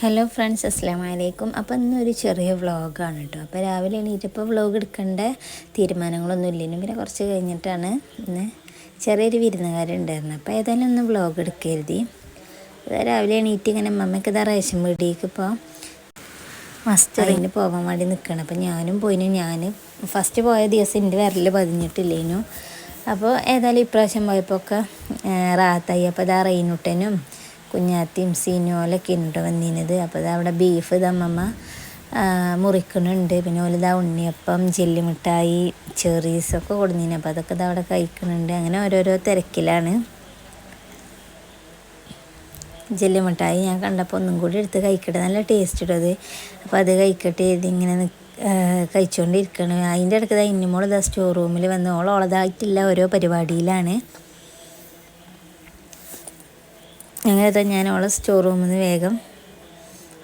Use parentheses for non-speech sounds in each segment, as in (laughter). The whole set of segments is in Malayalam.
ഹലോ ഫ്രണ്ട്സ് അസ്സാം വലൈക്കും അപ്പോൾ ഇന്നൊരു ചെറിയ വ്ളോഗാണ് കേട്ടോ അപ്പോൾ രാവിലെ എണീറ്റപ്പോൾ വ്ളോഗ് എടുക്കേണ്ട തീരുമാനങ്ങളൊന്നും ഇല്ലേനും. പിന്നെ കുറച്ച് കഴിഞ്ഞിട്ടാണ് ഇന്ന് ചെറിയൊരു വിരുന്നുകാരുണ്ടായിരുന്നു അപ്പോൾ ഏതായാലും ഒന്ന് വ്ളോഗ് എടുക്കരുതി. രാവിലെ എണീറ്റ് ഇങ്ങനെ അമ്മയ്ക്ക് ഇതാ റേഷൻ വീട്ടിലേക്ക് ഇപ്പോൾ മസ്റ്റ് അതിന് പോകാൻ വേണ്ടി നിൽക്കണം അപ്പോൾ ഞാനും പോയിനു. ഞാൻ ഫസ്റ്റ് പോയ ദിവസം എന്റെ വിരൽ പതിഞ്ഞിട്ടില്ലേനു. അപ്പോൾ ഏതായാലും ഇപ്രാവശ്യം പോയപ്പോൾ ഒക്കെ റാത്തായി അപ്പോൾ ഇതാ റെയിനുട്ടനും കുഞ്ഞാത്തിയും സീനോലൊക്കെ ഉണ്ട് വന്നിരുന്നത്. അപ്പോൾ ഇത് അവിടെ ബീഫ് തമ്മമ്മ മുറിക്കണുണ്ട്. പിന്നെ ഓൽ ഇതാ ഉണ്ണിയപ്പം ചെല്ലിമിഠായി ചെറീസൊക്കെ കൊടുന്നിന്. അപ്പോൾ അതൊക്കെ അവിടെ കഴിക്കണുണ്ട്. അങ്ങനെ ഓരോരോ തിരക്കിലാണ്. ജെല്ലിമിഠായി ഞാൻ കണ്ടപ്പോൾ ഒന്നും കൂടി എടുത്ത് കഴിക്കട്ടെ. നല്ല ടേസ്റ്റ് ഇട്ടത് അപ്പോൾ അത് കഴിക്കട്ടെ ഇതിങ്ങനെ കഴിച്ചുകൊണ്ടിരിക്കണം അതിന്റെ ഇടയ്ക്ക് ഇതാ ഇന്നുമോൾ ഇതാ സ്റ്റോർ റൂമിൽ വന്ന്. ഓളോളതായിട്ടില്ല ഓരോ പരിപാടിയിലാണ്. അങ്ങനെ ഞാൻ ഓളെ സ്റ്റോർ റൂമിൽ നിന്ന് വേഗം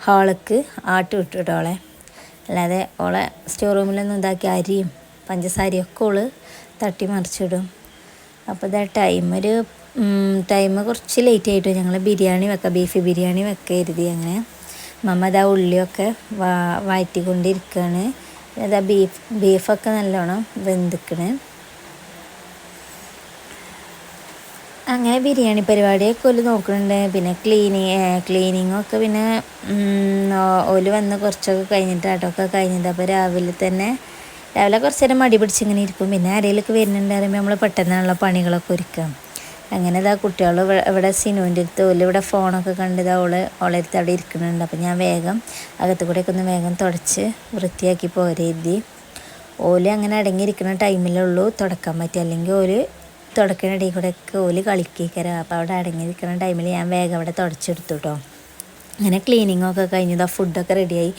ഹോളക്ക് ആട്ട് വിട്ടു അല്ലാതെ ഓളെ സ്റ്റോർ റൂമിലൊന്നും ഇതാക്കി അരിയും പഞ്ചസാരയും ഒക്കെ ഓൾ തട്ടി മറിച്ചിടും. അപ്പോൾ ഇതാ ടൈം ഒരു ടൈം കുറച്ച് ലേറ്റ് ആയിട്ട്. ഞങ്ങൾ ബിരിയാണി വെക്കാം ബീഫ് ബിരിയാണി വെക്കുക കരുതി അങ്ങനെ. മമ്മ ഇതാ ഉള്ളിയൊക്കെ വാ വാറ്റിക്കൊണ്ടിരിക്കുകയാണ് അതാ ബീഫ് ബീഫൊക്കെ നല്ലോണം വെന്തിക്കണേ. അങ്ങനെ ബിരിയാണി പരിപാടിയൊക്കെ ഓൽ നോക്കുന്നുണ്ട് പിന്നെ ക്ലീനിങ് ക്ലീനിങ്ങൊക്കെ പിന്നെ ഓൽ വന്ന് കുറച്ചൊക്കെ കഴിഞ്ഞിട്ട് ആട്ടൊക്കെ കഴിഞ്ഞത് അപ്പോൾ രാവിലെ തന്നെ രാവിലെ കുറച്ച് നേരം മടി പിടിച്ചിങ്ങനെ ഇരിക്കും. പിന്നെ ആരെങ്കിലുമൊക്കെ വരുന്നുണ്ട് പറയുമ്പോൾ നമ്മൾ പെട്ടെന്നുള്ള പണികളൊക്കെ ഒരുക്കാം. അങ്ങനെ ഇതാ കുട്ടികൾ ഇവിടെ സിനുവിന്റെ അടുത്ത് ഓൽ ഇവിടെ ഫോണൊക്കെ കണ്ടിതാ ഓൾ ഓളെ അവിടെ ഇരിക്കുന്നുണ്ട്. അപ്പോൾ ഞാൻ വേഗം അകത്ത് കൂടെയൊക്കെ ഒന്ന് വേഗം തുടച്ച് വൃത്തിയാക്കി പോരെഴുതി ഓൽ അങ്ങനെ അടങ്ങിയിരിക്കുന്ന ടൈമിലുള്ളൂ തുടക്കാൻ പറ്റുക അല്ലെങ്കിൽ ഓൽ തുടക്കിനിടയിൽ കൂടെ ഒക്കെ ഓൽ അപ്പോൾ അവിടെ അടങ്ങിയിരിക്കുന്ന ടൈമിൽ ഞാൻ വേഗം അവിടെ തുടച്ചെടുത്തു കേട്ടോ അങ്ങനെ ക്ലീനിങ്ങൊക്കെ കഴിഞ്ഞതാ ഫുഡൊക്കെ റെഡിയായി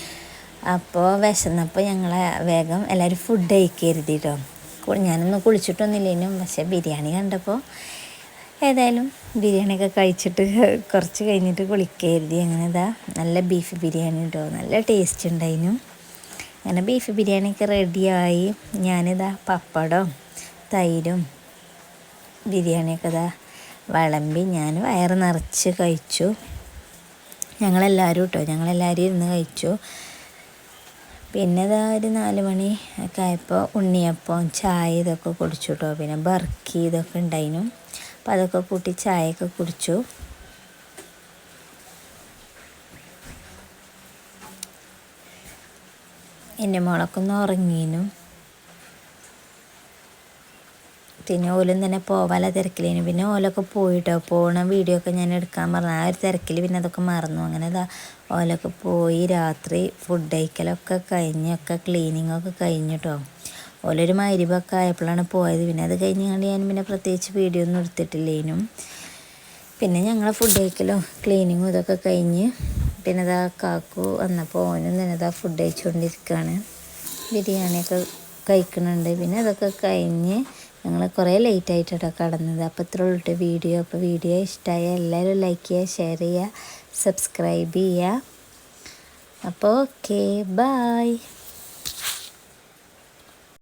അപ്പോൾ വിശന്നപ്പോൾ ഞങ്ങളെ വേഗം എല്ലാവരും ഫുഡ് കഴിക്കരുതി കേട്ടോ ഞാനൊന്നും കുളിച്ചിട്ടൊന്നുമില്ലേനും പക്ഷേ ബിരിയാണി കണ്ടപ്പോൾ ഏതായാലും ബിരിയാണിയൊക്കെ കഴിച്ചിട്ട് (laughs) കുറച്ച് കഴിഞ്ഞിട്ട് കുളിക്കരുതി. അങ്ങനെ ഇതാ നല്ല ബീഫ് ബിരിയാണി കേട്ടോ നല്ല ടേസ്റ്റ് ഉണ്ടായിരുന്നു അങ്ങനെ ബീഫ് ബിരിയാണിയൊക്കെ റെഡിയായി ഞാനിതാ പപ്പടം തൈരും ബിരിയാണിയൊക്കെ ഇതാ വിളമ്പി ഞാൻ വയറ് നിറച്ച് കഴിച്ചു. ഞങ്ങളെല്ലാവരും കേട്ടോ ഞങ്ങളെല്ലാവരും ഇരുന്ന് കഴിച്ചു. പിന്നെ ഇതാ ഒരു നാല് മണി ഒക്കെ ആയപ്പോൾ ഉണ്ണിയപ്പം ചായ ഇതൊക്കെ കുടിച്ചു കേട്ടോ പിന്നെ ബർക്കി ഇതൊക്കെ ഉണ്ടായിരുന്നു അപ്പം അതൊക്കെ കൂട്ടി ചായയൊക്കെ കുടിച്ചു. എന്റെ മോളൊക്കെ ഒന്ന് ഉറങ്ങീനും. പിന്നെ ഓലും തന്നെ പോവാല തിരക്കിലേനു പിന്നെ ഓലൊക്കെ പോയിട്ടോ. പോണ വീഡിയോ ഒക്കെ ഞാൻ എടുക്കാൻ പറഞ്ഞു. ആ ഒരു തിരക്കിൽ പിന്നെ അതൊക്കെ മറന്നു. അങ്ങനെ ഇതാ ഓലൊക്കെ പോയി രാത്രി ഫുഡ് കഴിക്കലൊക്കെ കഴിഞ്ഞൊക്കെ ക്ലീനിങ്ങൊക്കെ കഴിഞ്ഞിട്ടോ ഓലൊരു മരിവൊക്കെ ആയപ്പോഴാണ് പോയത്. പിന്നെ അത് കഴിഞ്ഞ് കണ്ട് ഞാൻ പിന്നെ പ്രത്യേകിച്ച് വീഡിയോ ഒന്നും എടുത്തിട്ടില്ലേനും പിന്നെ ഞങ്ങൾ ഫുഡ് കഴിക്കലോ ക്ലീനിങ്ങും ഇതൊക്കെ കഴിഞ്ഞ് പിന്നെ ഇതാ കാക്കു വന്നപ്പോൾ ഓനും തന്നെ ഇതാ ഫുഡ് കഴിച്ചുകൊണ്ടിരിക്കുകയാണ് ബിരിയാണിയൊക്കെ കഴിക്കുന്നുണ്ട് പിന്നെ അതൊക്കെ കഴിഞ്ഞ് ഞങ്ങൾ കുറേ ലേറ്റ് ആയിട്ടോ കടന്നത്. അപ്പോൾ ഇത്ര ഉള്ളൂ വീഡിയോ അപ്പോൾ വീഡിയോ ഇഷ്ടമായ എല്ലാവരും ലൈക്ക് ചെയ്യുക ഷെയർ ചെയ്യുക സബ്സ്ക്രൈബ് ചെയ്യുക. അപ്പോൾ ഓക്കെ ബായ്